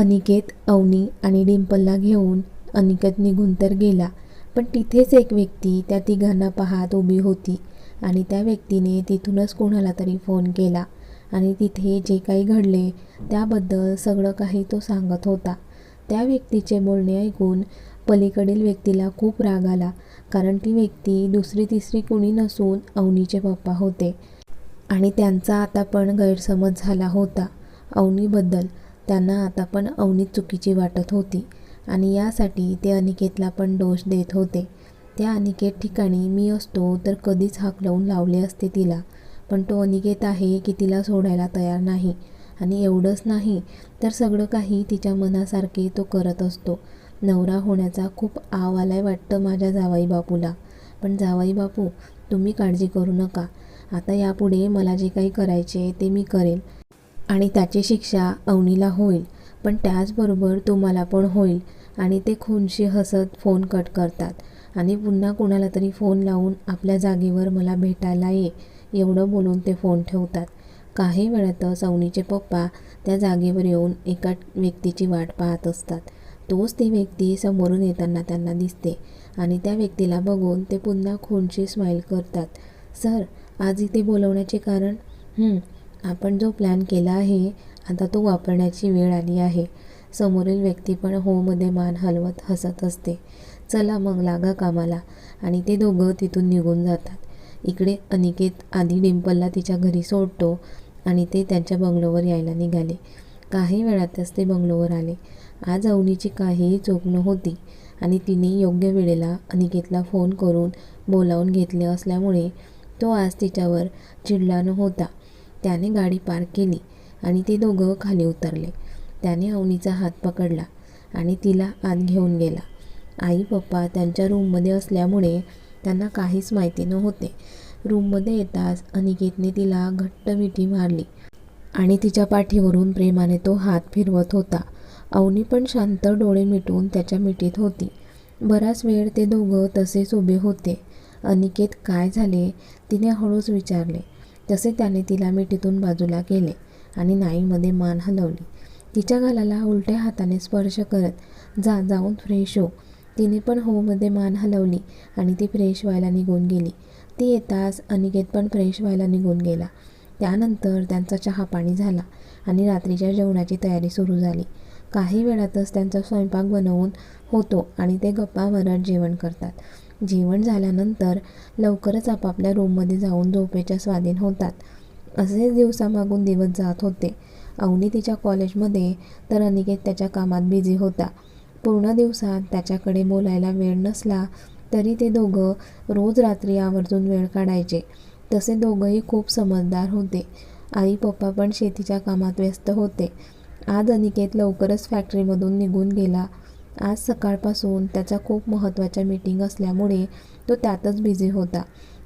अनिकेत अवनी आणि डिंपलला घेऊन अनिकेत निघून तर गेला पण तिथेच एक व्यक्ती त्या तिघांना पाहत उभी होती आणि त्या व्यक्तीने तिथूनच कोणाला तरी फोन केला आणि तिथे जे काही घडले त्याबद्दल सगळं काही तो सांगत होता. त्या व्यक्तीचे बोलणे ऐकून पलीकडील व्यक्तीला खूप राग आला कारण ती व्यक्ती दुसरी तिसरी कुणी नसून अवनीचे पप्पा होते आणि त्यांचा आता पण गैरसमज झाला होता अवनीबद्दल. त्यांना आता पण अवनी चुकीची वाटत होती आणि यासाठी ते अनिकेतला पण दोष देत होते. त्या अनिकेत ठिकाणी मी असतो तर कधीच हाक लावून लावले असते तिला पण तो अनिकेत आहे की तिला सोडायला तयार नाही. आणि एवढंच नाही तर सगळं काही तिच्या मनासारखे तो करत असतो. नवरा होण्याचा खूप आव आलाय वाटतं माझ्या जावाई बापूला. पण जावाई बापू तुम्ही काळजी करू नका. आता यापुढे मला जे काही करायचे ते मी करेल आणि त्याची शिक्षा अवनीला होईल. पण त्याचबरोबर तुम्हाला पण होईल. आणि ते खूनशी हसत फोन कट करतात. आणि पुन्हा कोणाला तरी फोन लावून आपल्या जागेवर मला भेटायला ये एवढं बोलून ते फोन ठेवतात. काही वेळातच अवनीचे पप्पा त्या जागेवर येऊन एका व्यक्तीची वाट पाहत असतात. तोच ती व्यक्ती समोरून येताना त्यांना दिसते. आणि त्या व्यक्तीला बघून ते पुन्हा खूनशी स्माईल करतात. सर आज इथे बोलवण्याचे कारण? आपण जो प्लॅन केला आहे आता तो वापरण्याची वेळ आली आहे. समोरील व्यक्ती पण होमध्ये मान हलवत हसत असते. चला मग लागा कामाला. आणि ते दोघं तिथून निघून जातात. इकडे अनिकेत आधी डिंपलला तिच्या घरी सोडतो आणि ते त्यांच्या बंगलोवर यायला निघाले. काही वेळातच ते बंगलोवर आले. आज अवनीची काहीही चूक नव्हती आणि तिने योग्य वेळेला अनिकेतला फोन करून बोलावून घेतले असल्यामुळे तो आज तिच्यावर चिडला नव्हता. त्याने गाडी पार केली आणि ते दोघं खाली उतरले. त्याने अवनीचा हात पकडला आणि तिला आत घेऊन गेला. आई पप्पा त्यांच्या रूममध्ये असल्यामुळे त्यांना काहीच माहिती नव्हते. रूममध्ये येताच अनिकेतने तिला घट्ट मिठी मारली आणि तिच्या पाठीवरून प्रेमाने तो हात फिरवत होता. अवनी पण शांत डोळे मिटून त्याच्या मिठीत होती. बराच वेळ ते दोघं तसेच उभे होते. अनिकेत काय झाले तिने हळूच विचारले. तसे त्याने तिला मिठीतून बाजूला केले आणि नाईमध्ये मान हलवली. तिच्या गालाला उलट्या हाताने स्पर्श करत जा जाऊन फ्रेश हो. तिने पण होमध्ये मान हलवली आणि ती फ्रेश व्हायला निघून गेली. ती येताच अनिकेत पण फ्रेश व्हायला निघून गेला. त्यानंतर त्यांचा चहा पाणी झाला आणि रात्रीच्या जेवणाची तयारी सुरू झाली. काही वेळातच त्यांचा स्वयंपाक बनवून होतो आणि ते गप्पा मारत जेवण करतात. जेवण झाल्यानंतर लवकरच आपापल्या रूममध्ये जाऊन झोपेच्या स्वाधीन होतात. असेच दिवसामागून दिवस जात होते. अवनी तिच्या कॉलेजमध्ये तर अनिकेत त्याच्या कामात बिझी होता. पूर्ण दिवसात त्याच्याकडे बोलायला वेळ नसला तरी ते दोघं रोज रात्री आवर्जून वेळ काढायचे. तसे दोघंही खूप समजदार होते. आई पप्पा पण शेतीच्या कामात व्यस्त होते. आज अनिकेत लवकरच फॅक्टरीमधून निघून गेला. आज सकाळपासून त्याच्या खूप महत्त्वाच्या मीटिंग असल्यामुळे तो त्यातच बिझी होता.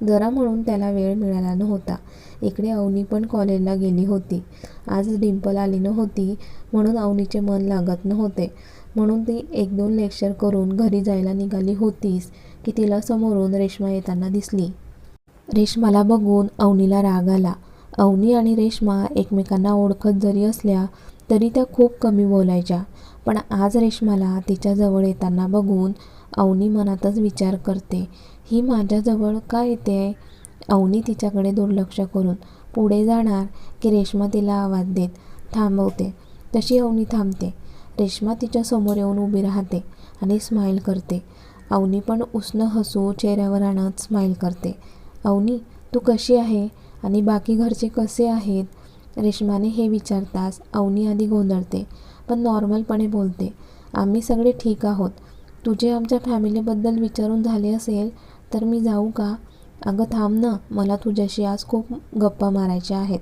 जरा म्हणून त्याला वेळ मिळाला नव्हता. इकडे अवनी पण कॉलेजला गेली होती. आज डिंपल आली नव्हती म्हणून अवनीचे मन लागत नव्हते. म्हणून ती एक दोन लेक्चर करून घरी जायला निघाली होतीस की तिला समोरून रेश्मा येताना दिसली. रेश्माला बघून अवनीला राग आला. अवनी आणि रेश्मा एकमेकांना ओळखत जरी असल्या तरी त्या खूप कमी बोलायच्या. पण आज रेश्माला तिच्याजवळ येताना बघून अवनी मनातच विचार करते ही माझ्याजवळ का येते? आहे अवनी तिच्याकडे दुर्लक्ष करून पुढे जाणार की रेश्मा तिला आवाज देत थांबवते. तशी अवनी थांबते. रेश्मा तिच्यासमोर येऊन उभी राहते आणि स्माईल करते. अवनी पण उष्ण हसू चेहऱ्यावर आणत स्माईल करते. अवनी तू कशी आहे आणि बाकी घरचे कसे आहेत? रेश्माने हे विचारताच अवनी आधी गोंधळते. पण नॉर्मलपणे बोलते. आम्ही सगळे ठीक आहोत. तुझे आमच्या फॅमिलीबद्दल विचारून झाले असेल तर मी जाऊ का? अगं थांब ना मला तुझ्याशी आज खूप गप्पा मारायच्या आहेत.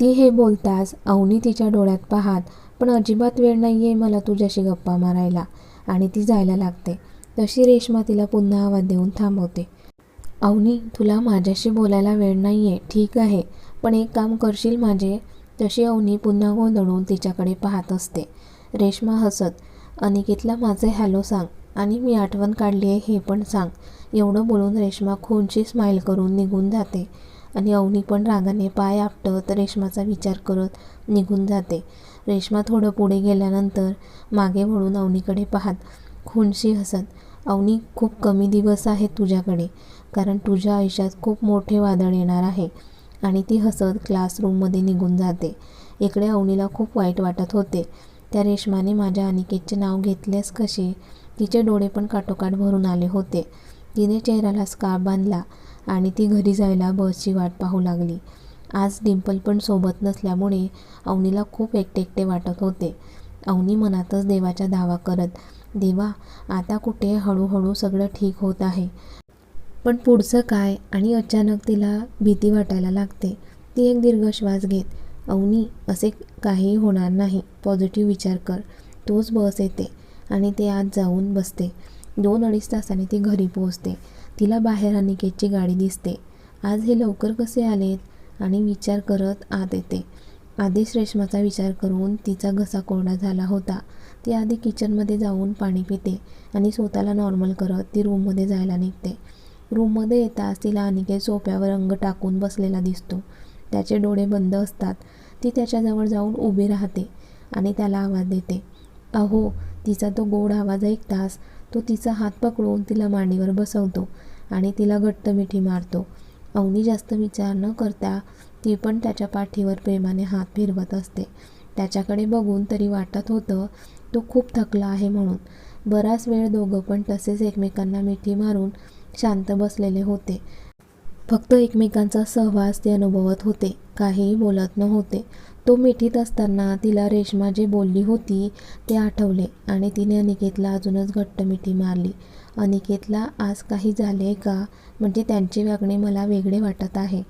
ती हे बोलताच अवनी तिच्या डोळ्यात पाहात पण अजिबात वेळ नाही आहे मला तुझ्याशी गप्पा मारायला. आणि ती जायला लागते. तशी रेश्मा तिला पुन्हा आवाज देऊन थांबवते. अवनी तुला माझ्याशी बोलायला वेळ नाही आहे ठीक आहे. पण एक काम करशील माझे? तशी अवनी पुन्हा गोंधळून तिच्याकडे पाहत असते. रेश्मा हसत अनिकेतला माझे हॅलो सांग आणि मी आठवण काढली आहे हे पण सांग. एवढं बोलून रेश्मा खूनची स्माईल करून निघून जाते आणि अवनी पण रागाने पाय आपटत रेश्माचा विचार करत निघून जाते. रेश्मा थोडं पुढे गेल्यानंतर मागे वळून अवनीकडे पाहत खूनशी हसत अवनी खूप कमी दिवस आहेत तुझ्याकडे कारण तुझ्या आयुष्यात खूप मोठे वादळ येणार आहे. आणि ती हसत क्लासरूममध्ये निघून जाते. इकडे अवनीला खूप वाईट वाटत होते. त्या रेश्माने माझ्या अनिकेतचे नाव घेतलेच कसे? तिचे डोळे पण काठोकाठ भरून आले होते. तिने चेहऱ्याला स्कार्फ बांधला आणि ती घरी जायला बसची वाट पाहू लागली. आज डिम्पल पण सोबत नसल्यामुळे अवनीला खूप एकटे एकटे वाटत होते. अवनी मनातच देवाच्या धावा करत देवा आता कुठे हळूहळू सगळं ठीक होत आहे? पण पुढचं काय आणि अचानक तिला भीती वाटायला लागते. ती एक दीर्घ श्वास घेत अवनी असे काहीही होणार नाही. पॉझिटिव्ह विचार कर. तोच बस येते. आणि ते आत जाऊन बसते. दोन अडीच तासाने ती घरी पोहोचते. तिला बाहेर अनिकेतची गाडी दिसते. आज हे लवकर कसे आलेत? आणि विचार करत आत येते. आधीच रेशमाचा विचार करून तिचा घसा कोरडा झाला होता. ती आधी किचनमध्ये जाऊन पाणी पिते आणि स्वतःला नॉर्मल करत ती रूममध्ये जायला निघते. रूममध्ये येताच तिला अनिकेत सोप्यावर अंग टाकून बसलेला दिसतो. त्याचे डोळे बंद असतात. ती त्याच्याजवळ जाऊन उभी राहते आणि त्याला आवाज देते. अहो तिचा तो गोड आवाज ऐकताच तो तिचा हात पकडून तिला मांडीवर बसवतो आणि तिला घट्ट मिठी मारतो. अवनी जास्त विचार न करता ती पण त्याच्या पाठीवर प्रेमाने हात फिरवत असते. त्याच्याकडे बघून तरी वाटत होतं तो खूप थकला आहे म्हणून. बराच वेळ दोघं पण तसेच एकमेकांना मिठी मारून शांत बसलेले होते. फक्त एकमेकांचा सहवास ते अनुभवत होते. काहीही बोलत नव्हते. तो मिठीत असताना तिला रेश्मा जे बोलली होती ते आठवले आणि तिने अनिकेतला अजूनच घट्ट मिठी मारली. अनिकेतला आज काही झाले का? म्हणजे त्यांचे वागणे मला वेगळे वाटत आहे.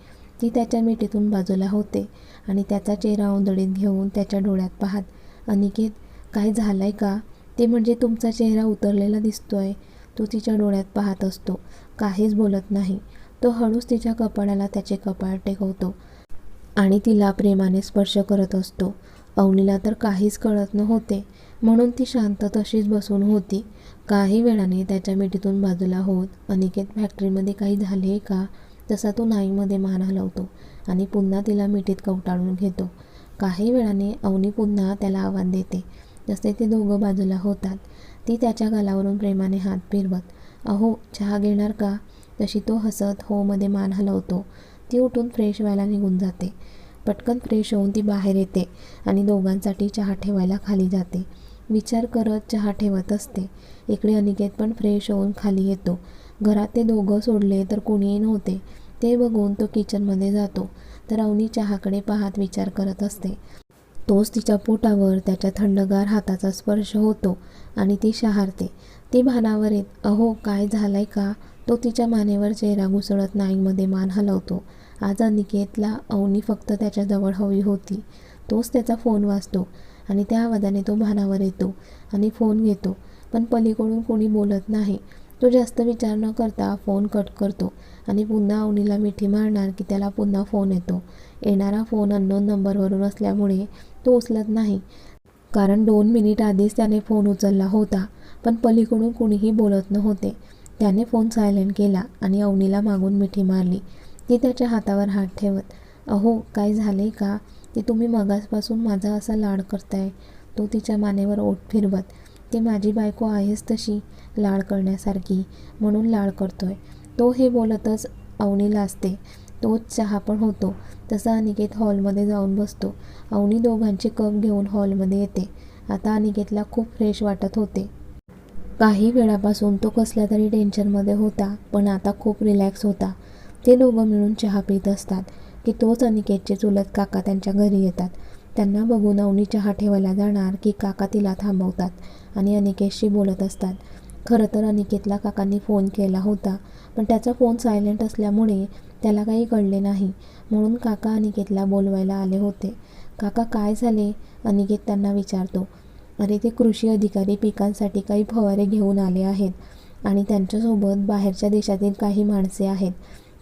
ती त्याच्या मिठीतून बाजूला होते आणि त्याचा चेहरा उंदळीत घेऊन त्याच्या डोळ्यात पाहत अनिकेत काय आहे का? ते म्हणजे तुमचा चेहरा उतरलेला दिसतोय. तो तिच्या डोळ्यात पाहत असतो. काहीच बोलत नाही. तो हळूच तिच्या कपाळाला त्याचे कपाळ टेकवतो आणि तिला प्रेमाने स्पर्श करत असतो. अवनीला तर काहीच कळत नव्हते. म्हणून ती शांत तशीच बसून होती. काही वेळाने त्याच्या मिठीतून बाजूला होत अनिकेत फॅक्टरीमध्ये काही झाले का? तसा तो नाईमध्ये मान हलवतो आणि पुन्हा तिला मिठीत कवटाळून घेतो. काही वेळाने अवनी पुन्हा त्याला आव्हान देते. जसे ते दोघं बाजूला होतात ती त्याच्या गालावरून प्रेमाने हात फिरवत अहो चहा घेणार का? तशी तो हसत होमध्ये मान हलवतो. ती उठून फ्रेश व्हायला निघून जाते. पटकन फ्रेश होऊन ती बाहेर येते आणि दोघांसाठी चहा ठेवायला खाली जाते. विचार करत चहा ठेवत असते. इकडे अनिकेत पण फ्रेश होऊन खाली येतो. घरात ते दोघं सोडले तर कोणीही नव्हते. ते बघून तो किचनमध्ये जातो. तर अवनी चहाकडे पाहत विचार करत असते. तोच तिच्या पोटावर त्याच्या थंडगार हाताचा स्पर्श होतो आणि ती शहारते. ती भानावर येत अहो काय झालंय का? तो तिच्या मानेवर चेहरा घुसळत नाईमध्ये मान हलवतो. आज अनिकेतला अवनी फक्त त्याच्याजवळ हवी होती. तोच त्याचा फोन वाचतो आणि त्या आवाजाने तो भानावर येतो आणि फोन घेतो. पण पलीकडून कोणी बोलत नाही. तो जास्त विचार न करता फोन कट करतो. आणि पुन्हा अवनीला मिठी मारणार की त्याला पुन्हा फोन येतो. येणारा फोन अननोन नंबरवरून असल्यामुळे तो उचलत नाही. कारण दोन मिनिट आधीच त्याने फोन उचलला होता पण पलीकडून कुणीही बोलत नव्हते. त्याने फोन सायलेंट केला आणि अवनीला मागून मिठी मारली. ती त्याच्या हातावर हात ठेवत अहो काय झाले का? ते तुम्ही मगासपासून माझा असा लाड करताय. तो तिच्या मानेवर ओठ फिरवत ते माझी बायको आहेच तशी लाड करण्यासारखी म्हणून लाड करतोय. तो हे बोलतच अवनीला असते. तोच चहा पण होतो. तसा अनिकेत हॉलमध्ये जाऊन बसतो. अवनी दोघांचे कप घेऊन हॉलमध्ये येते. आता अनिकेतला खूप फ्रेश वाटत होते. काही वेळापासून तो कसल्या तरी टेन्शनमध्ये होता पण आता खूप रिलॅक्स होता. ते दोघं मिळून चहा पित असतात की तोच अनिकेतचे चुलत काका त्यांच्या घरी येतात. त्यांना बघून अवनी चहा ठेवायला जाणार की काका तिला थांबवतात. आणि अनिकेतशी बोलत असतात. खरं तर अनिकेतला काकांनी फोन केला होता पण त्याचा फोन सायलेंट असल्यामुळे त्याला काही कळले नाही. म्हणून काका अनिकेतला बोलवायला आले होते. काका काय झाले? अनिकेत त्यांना विचारतो. अरे ते कृषी अधिकारी पिकांसाठी काही फवारे घेऊन आले आहेत आणि त्यांच्यासोबत बाहेरच्या देशातील काही माणसे आहेत.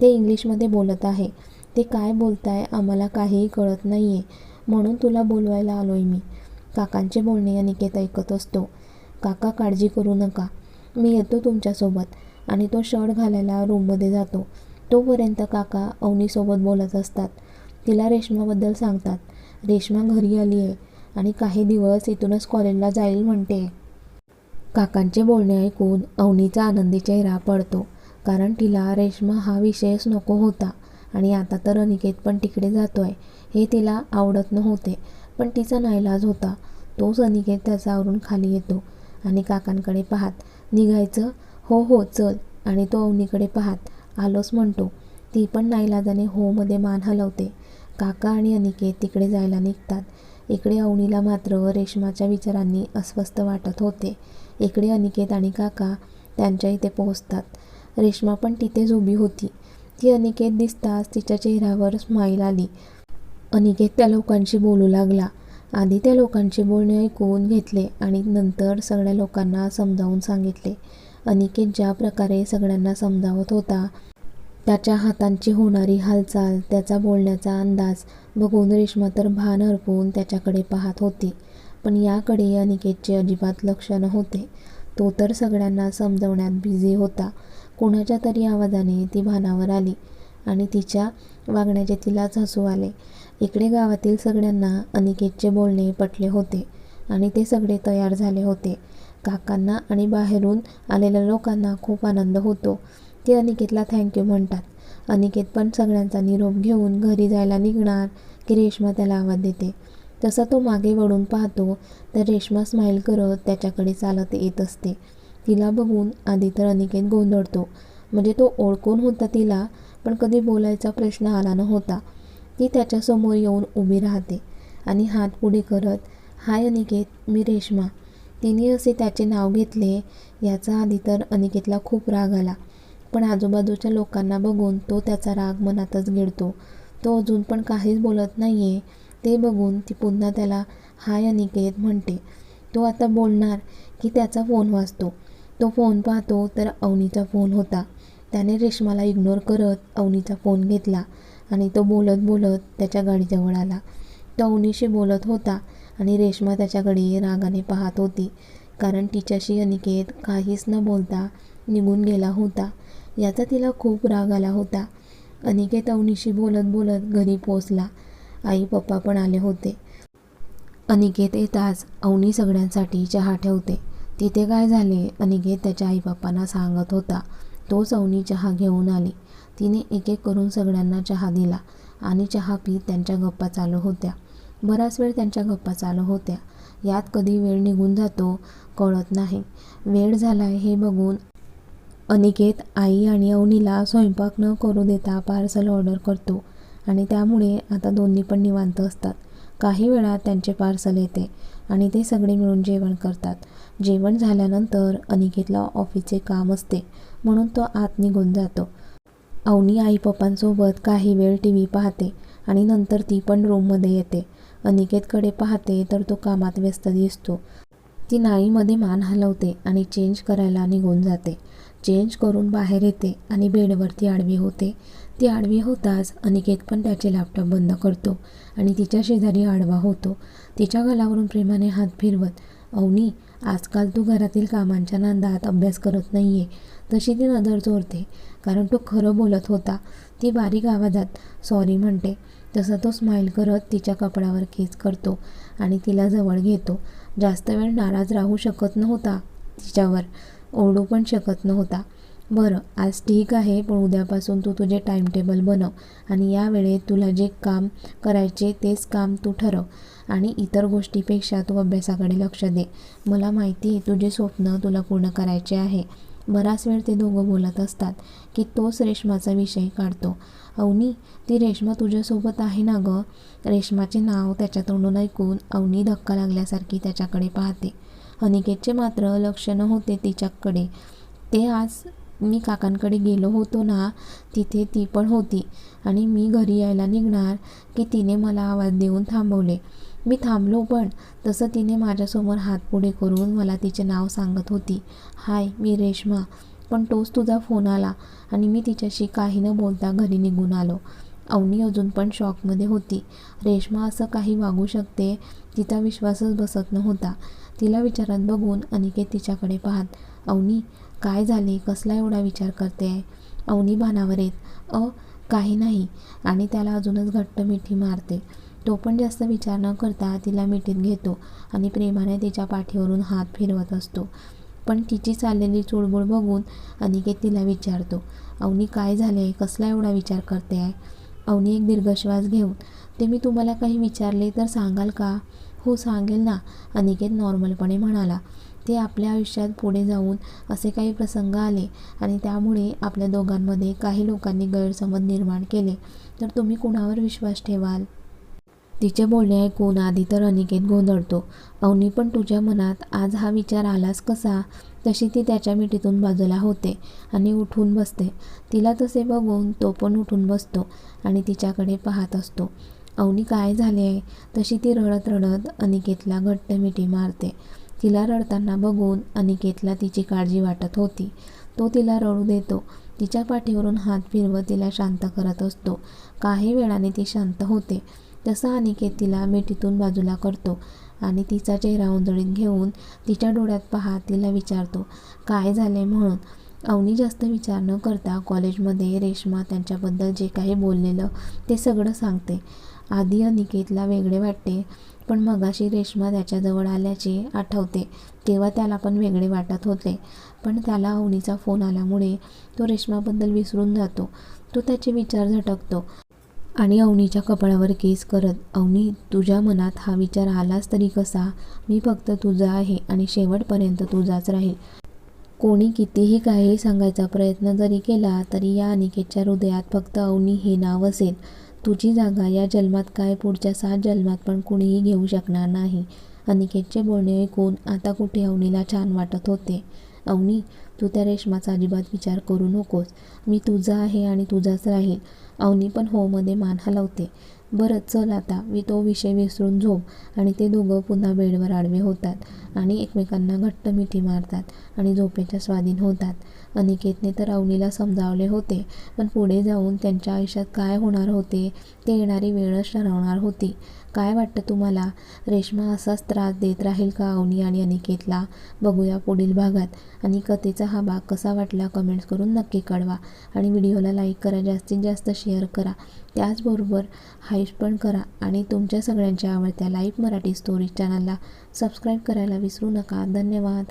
ते इंग्लिशमध्ये बोलत आहे. ते काय बोलताय आम्हाला काहीही कळत नाही आहे म्हणून तुला बोलवायला आलो आहे मी. काकांचे बोलणे अनिकेत ऐकत असतो. काका काळजी करू नका. मी येतो तुमच्यासोबत. आणि तो शर्ट घालायला रूममध्ये जातो. तोपर्यंत काका अवनीसोबत बोलत असतात. तिला रेश्माबद्दल सांगतात. रेश्मा घरी आली आहे आणि काही दिवस इथूनच कॉलेजला जाईल म्हणते. काकांचे बोलणे ऐकून अवनीचा आनंदी चेहरा पडतो. कारण तिला रेश्मा हा विषयच नको होता. आणि आता तर अनिकेत पण तिकडे जातोय. हे तिला आवडत नव्हते. पण तिचा नाईलाज होता. तोच अनिकेत त्याचा आवरून खाली येतो. आणि काकांकडे पाहात. निघायचं? हो हो चल. आणि तो अवनीकडे पाहात. आलोच म्हणतो. ती पण नाईलाजाने होमध्ये मान हलवते. काका आणि अनिकेत तिकडे जायला निघतात. इकडे अवनीला मात्र रेशमाच्या विचारांनी अस्वस्थ वाटत होते. इकडे अनिकेत आणि काका त्यांच्या इथे पोहोचतात. रेश्मा पण तिथेच उभी होती. ती अनिकेत दिसताच तिच्या चेहऱ्यावर स्माईल आली. अनिकेत त्या लोकांशी बोलू लागला. आधी त्या लोकांचे बोलणे ऐकून घेतले आणि नंतर सगळ्या लोकांना समजावून सांगितले. अनिकेत ज्या प्रकारे सगळ्यांना समजावत होता त्याच्या हातांची होणारी हालचाल त्याचा बोलण्याचा अंदाज बघून रेश्मा तर भान हरपून त्याच्याकडे पाहत होती. पण याकडे अनिकेतचे अजिबात लक्ष नव्हते. तो तर सगळ्यांना समजवण्यात बिझी होता. कोणाच्या तरी आवाजाने ती भानावर आली आणि तिच्या वागण्याचे तिलाच हसू आले. इकडे गावातील सगळ्यांना अनिकेतचे बोलणे पटले होते आणि ते सगळे तयार झाले होते. काकांना आणि बाहेरून आलेल्या लोकांना खूप आनंद होतो. ते अनिकेतला थँक्यू म्हणतात. अनिकेत पण सगळ्यांचा निरोप घेऊन घरी जायला निघणार की रेश्मा त्याला आवाज देते. तसा तो मागे वळून पाहतो तर रेश्मा स्माईल करत त्याच्याकडे चालत येत असते. तिला बघून आधी तर अनिकेत गोंधळतो. म्हणजे तो ओळखून होता तिला पण कधी बोलायचा प्रश्न आला नव्हता. ती त्याच्यासमोर येऊन उभी राहते आणि हात पुढे करत हाय अनिकेत मी रेश्मा. तिने असे त्याचे नाव घेतले याचा आधी तर अनिकेतला खूप राग आला. पण आजूबाजूच्या लोकांना बघून तो त्याचा राग मनातच गिळतो. तो अजून पण काहीच बोलत नाही आहे ते बघून ती पुन्हा त्याला हाय अनिकेत म्हणते. तो आता बोलणार की त्याचा फोन वाचतो तो फोन पाहतो तर अवनीचा फोन होता. त्याने रेश्माला इग्नोर करत अवनीचा फोन घेतला. आणि तो बोलत बोलत त्याच्या गाडीजवळ आला. तो अवनीशी बोलत होता आणि रेश्मा त्याच्याकडे रागाने पाहत होती. कारण तिच्याशी अनिकेत काहीच न बोलता निघून गेला होता. याचा तिला खूप राग आला होता. अनिकेत अवनीशी बोलत बोलत घरी पोचला आई पप्पा पण आले होते. अनिकेत येताच अवनी सगळ्यांसाठी चहा ठेवते. तिथे काय झाले? अनिकेत त्याच्या आईबापांना सांगत होता. तोच अवनी चहा घेऊन आली. तिने एक एक करून सगळ्यांना चहा दिला आणि चहा पीत त्यांच्या गप्पा चालू होत्या. बराच वेळ त्यांच्या गप्पा चालू होत्या. यात कधी वेळ निघून जातो कळत नाही. वेळ झालाय हे बघून अनिकेत आई आणि अवनीला स्वयंपाक न करू देता पार्सल ऑर्डर करतो आणि त्यामुळे आता दोन्ही पण निवांत असतात. काही वेळा त्यांचे पार्सल येते आणि ते सगळे मिळून जेवण करतात. जेवण झाल्यानंतर अनिकेतला ऑफिसचे काम असते. म्हणून तो आत निघून जातो. अवनी आई पप्पांसोबत काही वेळ टी व्ही पाहते आणि नंतर ती पण रूममध्ये येते. अनिकेतकडे पाहते तर तो कामात व्यस्त दिसतो. ती नाईमध्ये मान हलवते आणि चेंज करायला निघून जाते. चेंज करून बाहेर येते आणि बेडवरती आडवी होते. ती आडवी होताच अनिकेत पण त्याचे लॅपटॉप बंद करतो आणि तिच्या शेजारी आडवा होतो. तिच्या गलावरून प्रेमाने हात फिरवत अवनी आजकाल तू घरातील कामांच्या नांदात अभ्यास करत नाही आहे तशी ती नजर चोरते कारण तो खरं बोलत होता. ती बारीक आवाजात सॉरी म्हणते. तसं तो स्माईल करत तिच्या कपड्यावर केस करतो आणि तिला जवळ घेतो. जास्त वेळ नाराज राहू शकत नव्हता तिच्यावर. ओरडू पण शकत नव्हता. बरं आज ठीक आहे पण उद्यापासून तू तुझे टाईमटेबल बनव आणि या वेळेत तुला जे काम करायचे तेच काम तू ठरव आणि इतर गोष्टीपेक्षा तू अभ्यासाकडे लक्ष दे. मला माहिती आहे तुझे स्वप्न तुला पूर्ण करायचे आहे. बराच वेळ ते दोघं बोलत असतात की तोच रेशमाचा विषय काढतो. अवनी ती रेश्मा तुझ्यासोबत आहे ना गं? रेश्माचे नाव त्याच्या तोंडून ऐकून अवनी धक्का लागल्यासारखी त्याच्याकडे पाहते. अनिकेतचे मात्र लक्ष नव्हते तिच्याकडे. ते आज मी काकांकडे गेलो होतो ना तिथे ती पण होती आणि मी घरी यायला निघणार की तिने मला आवाज देऊन थांबवले. मी थांबलो पण. तसं तिने माझ्यासमोर हात पुढे करून मला तिचे नाव सांगत होती. हाय मी रेश्मा. पण तोच तुझा फोन आला आणि मी तिच्याशी काही न बोलता घरी निघून आलो. अवनी अजून पण शॉकमध्ये होती. रेश्मा असं काही वागू शकते तिचा विश्वासच बसत नव्हता. तिला विचारात बघून अनिकेत तिच्याकडे पाहत अवनी काय झाले? कसला एवढा विचार करते अवनी भानावर येत अ काही नाही. आणि त्याला अजूनच घट्ट मिठी मारते. तो पण जास्त विचार न करता तिला मिठीत घेतो आणि प्रेमाने तिच्या पाठीवरून हात फिरवत असतो. पण तिची चाललेली चुळबुळ बघून अनिकेत तिला विचारतो अवनी काय झाले कसला एवढा विचार करते आहे अवनी एक दीर्घश्वास घेऊन ते मी तुम्हाला काही विचारले तर सांगाल का? हो सांगेल ना अनिकेत नॉर्मलपणे म्हणाला. ते आपल्या आयुष्यात पुढे जाऊन असे काही प्रसंग आले आणि त्यामुळे आपल्या दोघांमध्ये काही लोकांनी गैरसमज निर्माण केले. तर तुम्ही कुणावर विश्वास ठेवाल? तिचे बोलणे ऐकून आधी तर अनिकेत गोंधळतो. अवनी पण तुझ्या मनात आज हा विचार आलास कसा? तशी ती त्याच्या मिठीतून बाजूला होते आणि उठून बसते. तिला तसे बघून तो पण उठून बसतो आणि तिच्याकडे पाहत असतो. अवनी काय झाले? आहे तशी ती रडत रडत अनिकेतला घट्ट मिठी मारते. तिला रडताना बघून अनिकेतला तिची काळजी वाटत होती. तो तिला रडू देतो. तिच्या पाठीवरून हात फिरवत तिला शांत करत असतो. काही वेळाने ती शांत होते. तसा अनिकेत तिला मिठीतून बाजूला करतो आणि तिचा चेहरा उंजळीत घेऊन तिच्या डोळ्यात पहा तिला विचारतो काय झाले म्हणून अवनी जास्त विचार न करता कॉलेजमध्ये रेश्मा त्यांच्याबद्दल जे काही बोललेलं ते सगळं सांगते. आधी अनिकेतला वेगळे वाटते पण मगाशी रेश्मा त्याच्याजवळ आल्याचे आठवते. तेव्हा त्याला पण वेगळे वाटत होते. पण त्याला अवनीचा फोन आल्यामुळे तो रेश्माबद्दल विसरून जातो. तो त्याचे विचार झटकतो. आणि अवनीच्या कपाळावर केस करत अवनी तुझ्या मनात हा विचार आलाच तरी कसा? मी फक्त तुझा आहे आणि शेवटपर्यंत तुझाच राहील. कोणी कितीही काही सांगायचा प्रयत्न जरी केला तरी या अनिकेतच्या हृदयात फक्त अवनी हे नाव असेल. तुझी जागा या जन्मात काय? पुढच्या सात जन्मात पण कुणीही घेऊ शकणार नाही. अनिकेतचे बोलणे ऐकून आता कुठे अवनीला छान वाटत होते. अवनी तू त्या रेशमाचा अजिबात विचार करू नकोस. मी तुझा आहे आणि तुझाच राहील अवनी पण होमध्ये मान हलवते. बरं चल आता मी तो विषय विसरून झोप आणि ते दोघं पुन्हा बेडवर आडवे होतात आणि एकमेकांना घट्ट मिठी मारतात आणि झोपेच्या स्वाधीन होतात. अनिकेतने तर अवनीला समजावले होते पण पुढे जाऊन त्यांच्या आयुष्यात काय होणार होते ते येणारी वेळच ठरवणार होती. काय वाटतं तुम्हाला? रेश्मा असाच त्रास देत राहील का अवनी आणि अनिकेतला? बघूया पुढील भागात. आणि कथेचा हा भाग कसा वाटला कमेंट्स करून नक्की कळवा आणि व्हिडिओला लाईक करा जास्तीत जास्त शेअर करा. त्याचबरोबर हाईप पण करा आणि तुमच्या सगळ्यांच्या आवडत्या लाईव्ह मराठी स्टोरीज चॅनलला सबस्क्राईब करायला विसरू नका. धन्यवाद.